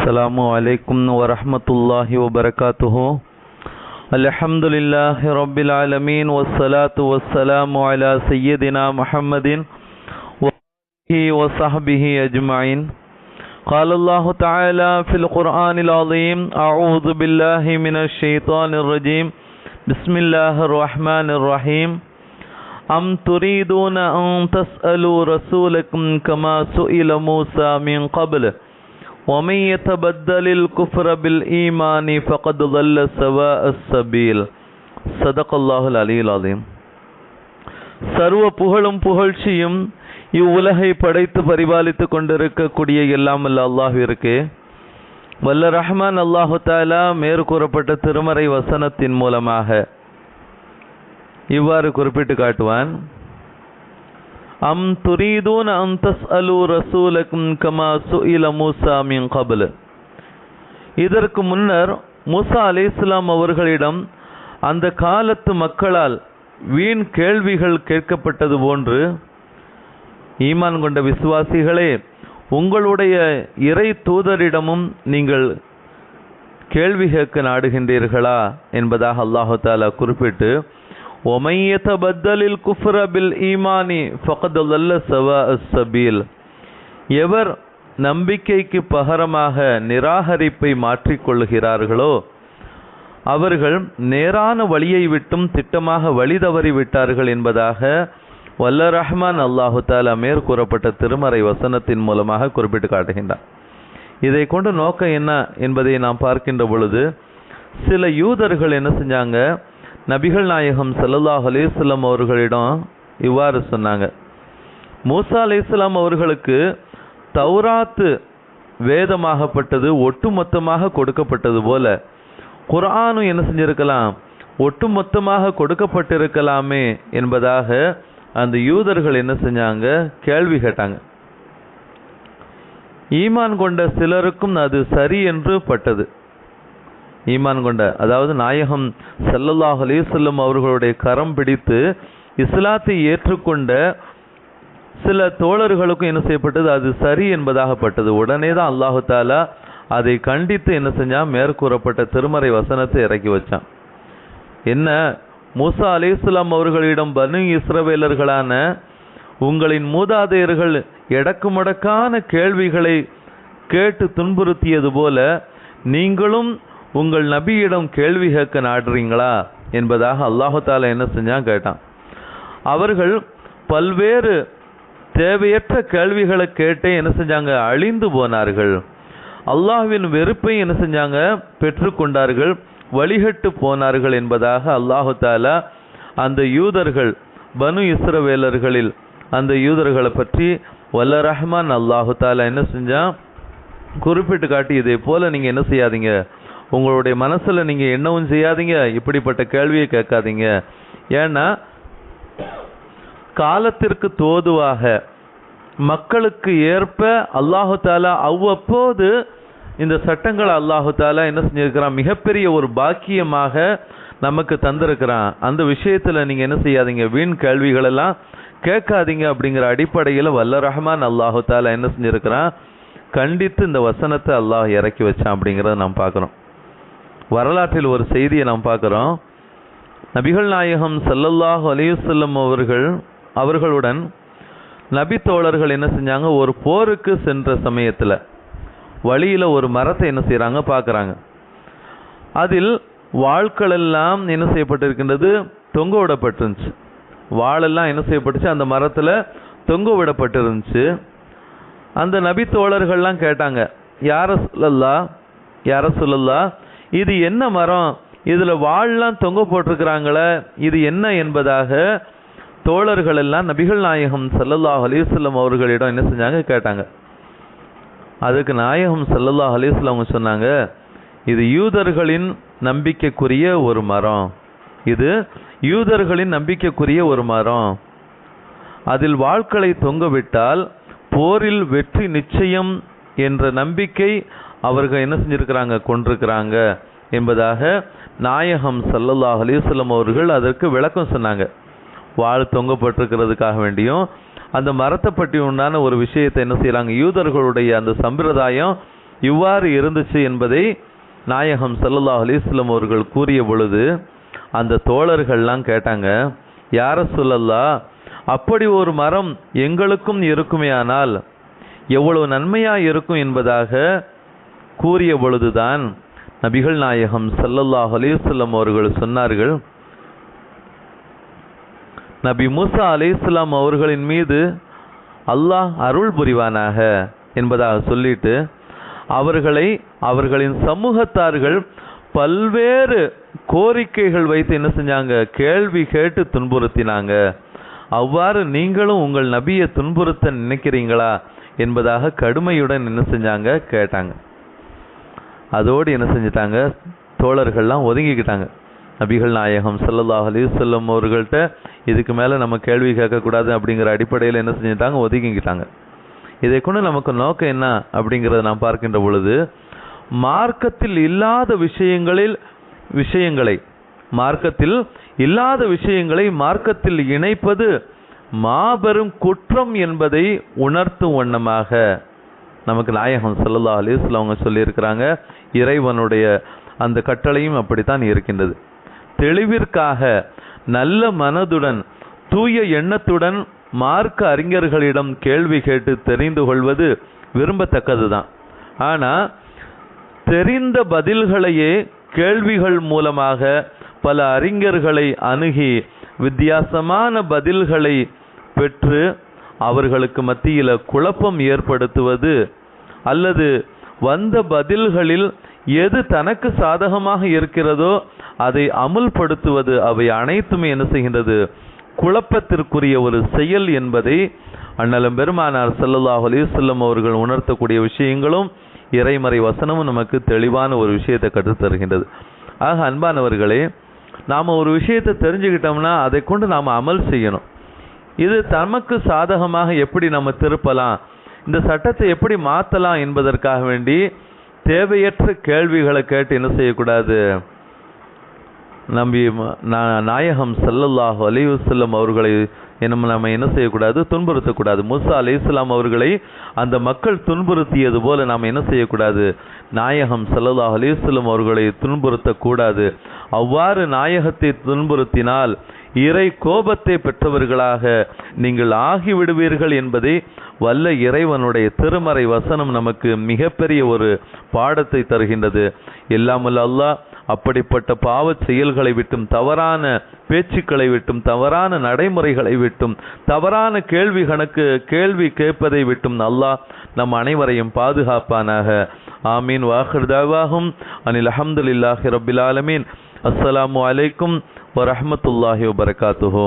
السلام عليكم ورحمة الله وبركاته. الحمد لله رب العالمين والصلاة والسلام على سيدنا محمد وصحبه أجمعين قال الله تعالى في القرآن العظيم أعوذ بالله من الشيطان الرجيم بسم الله الرحمن الرحيم أم تريدون أن تسألوا رسولكم كما سئل موسى من قبل؟ ومن يتبدل الكفر بالإيمان فقد ضل سواء السبيل صدق الله العلي العظيم சர்வ புகழும் புகழ்ச்சியும் இவ்வுலகை படைத்து பரிபாலித்துக் கொண்டிருக்கக்கூடிய எல்லாம் அல்ல அல்லாஹிற்கு வல்ல ரஹ்மான் அல்லாஹு தாலா மேற்கூறப்பட்ட திருமறை வசனத்தின் மூலமாக இவ்வாறு குறிப்பிட்டு காட்டுவான் அம் துரீதூன் அம் தஸ்அலு ரசூலக்கும் கமா சுஇல மூசா மின் கபல் இதற்கு முன்னர் மூசா இஸ்லாம் அவர்களிடம் அந்த காலத்து மக்களால் வீண் கேள்விகள் கேட்கப்பட்டது போன்று ஈமான் கொண்ட விசுவாசிகளே உங்களுடைய இறை தூதரிடமும் நீங்கள் கேள்வி கேட்க நாடுகின்றீர்களா என்பதாக அல்லாஹு தாலா குறிப்பிட்டு وَمَن يَتَبَدَّلِ الْكُفْرَ بِالْإِيمَانِ فَقَدْ ضَلَّ سَوَاءَ السَّبِيلِ எவர் நம்பிக்கைக்கு பகரமாக நிராகரிப்பை மாற்றிக்கொள்கிறார்களோ அவர்கள் நேரான வழியை விட்டும் திட்டமாக வழி தவறி விட்டார்கள் என்பதாக வல்ல ரஹ்மான் அல்லாஹு தாலா மேற்கூறப்பட்ட திருமறை வசனத்தின் மூலமாக குறிப்பிட்டு காட்டுகின்றார் இதை கொண்டு நோக்கம் என்ன என்பதை நாம் பார்க்கின்ற பொழுது சில யூதர்கள் என்ன செஞ்சாங்க நபிகள் நாயகம் சல்லல்லாஹ் அலிஸ்லாம் அவர்களிடம் இவ்வாறு சொன்னாங்க. மூசா அலைஹிஸ்ஸலாம் அவர்களுக்கு தௌராத்து வேதமாகப்பட்டது ஒட்டுமொத்தமாக கொடுக்கப்பட்டது போல குரானும் என்ன செஞ்சிருக்கலாம் ஒட்டுமொத்தமாக கொடுக்கப்பட்டிருக்கலாமே என்பதாக அந்த யூதர்கள் என்ன செஞ்சாங்க? கேள்வி கேட்டாங்க. ஈமான் கொண்ட சிலருக்கும் அது சரி என்று பட்டது. ஈமான் கொண்ட அதாவது நாயகம் ஸல்லல்லாஹு அலைஹி அவர்களுடைய கரம் பிடித்து இஸ்லாத்தை ஏற்றுக்கொண்ட சில தோழர்களுக்கும் என்ன செய்யப்பட்டது? அது சரி என்பதாகப்பட்டது. உடனே தான் அல்லாஹு தாலா அதை கண்டித்து என்ன செஞ்சான்? மேற்கூறப்பட்ட திருமறை வசனத்தை இறக்கி வச்சான். என்ன? மூசா அலைஹிஸ்ஸலாம் அவர்களிடம் பனு இஸ்ரவேலர்களான உங்களின் மூதாதையர்கள் எடக்கு முடக்கான கேள்விகளை கேட்டு துன்புறுத்தியது போல நீங்களும் உங்கள் நபியிடம் கேள்வி கேட்க நாடுறீங்களா என்பதாக அல்லாஹால என்ன செஞ்சான் கேட்டான். அவர்கள் பல்வேறு தேவையற்ற கேள்விகளை கேட்டே என்ன செஞ்சாங்க? அழிந்து போனார்கள். அல்லாஹ்வின் வெறுப்பை என்ன செஞ்சாங்க? பெற்றுக்கொண்டார்கள் வழிகட்டு போனார்கள் என்பதாக அல்லாஹு தாலா அந்த யூதர்கள் பனு இஸ்ரவேலர்களில் அந்த யூதர்களை பற்றி வல்ல ரஹ்மான் அல்லாஹு தாலா என்ன செஞ்சான்? குறிப்பிட்டு காட்டி இதே போல நீங்க என்ன செய்யாதீங்க? உங்களுடைய மனசில் நீங்கள் என்னவும் செய்யாதீங்க இப்படிப்பட்ட கேள்வியை கேட்காதீங்க. ஏன்னா காலத்திற்கு தோதுவாக மக்களுக்கு ஏற்ப அல்லாஹு தாலா அவ்வப்போது இந்த சட்டங்களை அல்லாஹு தாலா என்ன செஞ்சிருக்கிறான்? மிகப்பெரிய ஒரு பாக்கியமாக நமக்கு தந்திருக்கிறான். அந்த விஷயத்தில் நீங்கள் என்ன செய்யாதீங்க? வீண் கேள்விகளெல்லாம் கேட்காதீங்க அப்படிங்கிற அடிப்படையில் வல்ல ரஹ்மான் அல்லாஹு தாலா என்ன செஞ்சிருக்கிறான்? கண்டித்து இந்த வசனத்தை அல்லாஹ் இறக்கி வச்சான் அப்படிங்கிறத நாம் பார்க்குறோம் வரலாற்றில் ஒரு செய்தியை நாம் பார்க்குறோம். நபிகள் நாயகம் ஸல்லல்லாஹு அலையுசல்லம் அவர்கள் அவர்களுடன் நபி தோழர்கள் என்ன செஞ்சாங்க? ஒரு போருக்கு சென்ற சமயத்தில் வழியில் ஒரு மரத்தை என்ன செய்கிறாங்க பார்க்குறாங்க. அதில் வாள்கள் எல்லாம் என்ன செய்யப்பட்டிருக்கின்றது? தொங்க விடப்பட்டிருந்துச்சு. வாளெல்லாம் என்ன செய்யப்பட்டுச்சு? அந்த மரத்தில் தொங்க விடப்பட்டிருந்துச்சு. அந்த நபி தோழர்கள்லாம் கேட்டாங்க யார சொல்லல்லா யார சொல்லல்லா இது என்ன மரம்? இதுல வாள்லாம் தொங்க போட்டிருக்கிறாங்களே இது என்ன என்பதாக தோழர்கள் எல்லாம் நபிகள் நாயகம் சல்லல்லாஹ் அலைஹி அவர்களிடம் என்ன செஞ்சாங்க? கேட்டாங்க. அதுக்கு நாயகம் சல்லல்லாஹ் அலைஹி அவங்க சொன்னாங்க இது யூதர்களின் நம்பிக்கைக்குரிய ஒரு மரம். இது யூதர்களின் நம்பிக்கைக்குரிய ஒரு மரம். அதில் வாழ்க்களை தொங்கவிட்டால் போரில் வெற்றி நிச்சயம் என்ற நம்பிக்கை அவர்கள் என்ன செஞ்சுருக்கிறாங்க? கொண்டிருக்கிறாங்க என்பதாக நாயகம் சல்லல்லாஹ் அலிவசல்லம் அவர்கள் அதற்கு விளக்கம் சொன்னாங்க. வாழ் தொங்கப்பட்டிருக்கிறதுக்காக வேண்டியும் அந்த மரத்தை பற்றி உண்டான ஒரு விஷயத்தை என்ன செய்கிறாங்க யூதர்களுடைய அந்த சம்பிரதாயம் இவ்வாறு இருந்துச்சு என்பதை நாயகம் சல்லல்லாஹ் அலிஸ்லம் அவர்கள் கூறிய பொழுது அந்த தோழர்கள்லாம் கேட்டாங்க யார சொல்லல்லா அப்படி ஒரு மரம் எங்களுக்கும் இருக்குமே ஆனால் எவ்வளவு நன்மையாக இருக்கும் என்பதாக கூறிய பொழுதுதான் நபிகள் நாயகம் சல்லல்லாஹ் அலைஹி அவர்கள் சொன்னார்கள் நபி மூசா அலிஸ்லாம் அவர்களின் மீது அல்லாஹ் அருள் புரிவானாக என்பதாக சொல்லிட்டு அவர்களை அவர்களின் சமூகத்தார்கள் பல்வேறு கோரிக்கைகள் வைத்து என்ன செஞ்சாங்க? கேள்வி கேட்டு துன்புறுத்தினாங்க. அவ்வாறு நீங்களும் உங்கள் நபியை துன்புறுத்த நினைக்கிறீங்களா? என்பதாக கடுமையுடன் என்ன செஞ்சாங்க? கேட்டாங்க. அதோடு என்ன செஞ்சிட்டாங்க? தோழர்கள்லாம் ஒதுங்கிக்கிட்டாங்க. நபிகள் நாயகம் சல்லல்லாஹ் அலிசல்லம் அவர்கள்ட்ட இதுக்கு மேலே நம்ம கேள்வி கேட்கக்கூடாது அப்படிங்கிற அடிப்படையில் என்ன செஞ்சிட்டாங்க? ஒதுங்கிக்கிட்டாங்க. இதை கொண்டு நமக்கு நோக்கம் என்ன அப்படிங்கிறத நாம் பார்க்கின்ற பொழுது மார்க்கத்தில் இல்லாத விஷயங்களில் விஷயங்களை மார்க்கத்தில் இல்லாத விஷயங்களை மார்க்கத்தில் இணைப்பது மாபெரும் குற்றம் என்பதை உணர்த்தும் வண்ணமாக நமக்கு நாயகம் சல்லா அலிஸ்ல அவங்க சொல்லியிருக்கிறாங்க இறைவனுடைய அந்த கட்டளையும் அப்படித்தான் இருக்கின்றது. தெளிவிற்காக நல்ல மனதுடன் தூய எண்ணத்துடன் மார்க்க அறிஞர்களிடம் கேள்வி கேட்டு தெரிந்து கொள்வது விரும்பத்தக்கதுதான். ஆனால் தெரிந்த பதில்களையே கேள்விகள் மூலமாக பல அறிஞர்களை அணுகி வித்தியாசமான பதில்களை பெற்று அவர்களுக்கு மத்தியில குழப்பம் ஏற்படுத்துவது அல்லது வந்த பதில்களில் எது தனக்கு சாதகமாக இருக்கிறதோ அதை அமுல்படுத்துவது அவை அனைத்துமே என்ன செய்கின்றது? குழப்பத்திற்குரிய ஒரு செயல் என்பதை அண்ணலம் பெருமானார் ஸல்லல்லாஹு அலிசல்லம் அவர்கள் உணர்த்தக்கூடிய விஷயங்களும் இறைமறை வசனமும் நமக்கு தெளிவான ஒரு விஷயத்தை கற்றுத் தருகின்றது ஆக அன்பானவர்களே நாம் ஒரு விஷயத்தை தெரிஞ்சுக்கிட்டோம்னா அதை கொண்டு நாம் அமல் செய்யணும். இது தமக்கு சாதகமாக எப்படி நம்ம திருப்பலாம்? இந்த சட்டத்தை எப்படி மாற்றலாம் என்பதற்காக வேண்டி தேவையற்ற கேள்விகளை கேட்டு என்ன செய்யக்கூடாது? நம்பி நா- நாயகம் சல்லல்லாஹு அலைஹி அவர்களை நம்ம நம்ம என்ன செய்யக்கூடாது? துன்புறுத்தக்கூடாது. மூசா இஸ்லாம் அவர்களை அந்த மக்கள் துன்புறுத்தியது போல நாம் என்ன செய்யக்கூடாது? நாயகம் சல்லல்லாஹ் அலைஹி அவர்களை துன்புறுத்தக்கூடாது. அவ்வாறு நாயகத்தை துன்புறுத்தினால் இறை கோபத்தை பெற்றவர்களாக நீங்கள் ஆகிவிடுவீர்கள் என்பதை வல்ல இறைவனுடைய திருமறை வசனம் நமக்கு மிகப்பெரிய ஒரு பாடத்தை தருகின்றது. எல்லாமல் அல்லாஹ் அப்படிப்பட்ட பாவச் செயல்களை விட்டும் தவறான பேச்சுக்களை விட்டும் தவறான நடைமுறைகளை விட்டும் தவறான கேள்வி கணக்கு கேள்வி கேட்பதை விட்டும் அல்லாஹ் நம் அனைவரையும் பாதுகாப்பானாக. ஆமீன். வாஹர்தாவாகும் அனில் அஹமதுல்லாஹி ரபில் ஆலமீன். السلام علیکم ورحمة اللہ وبركاته.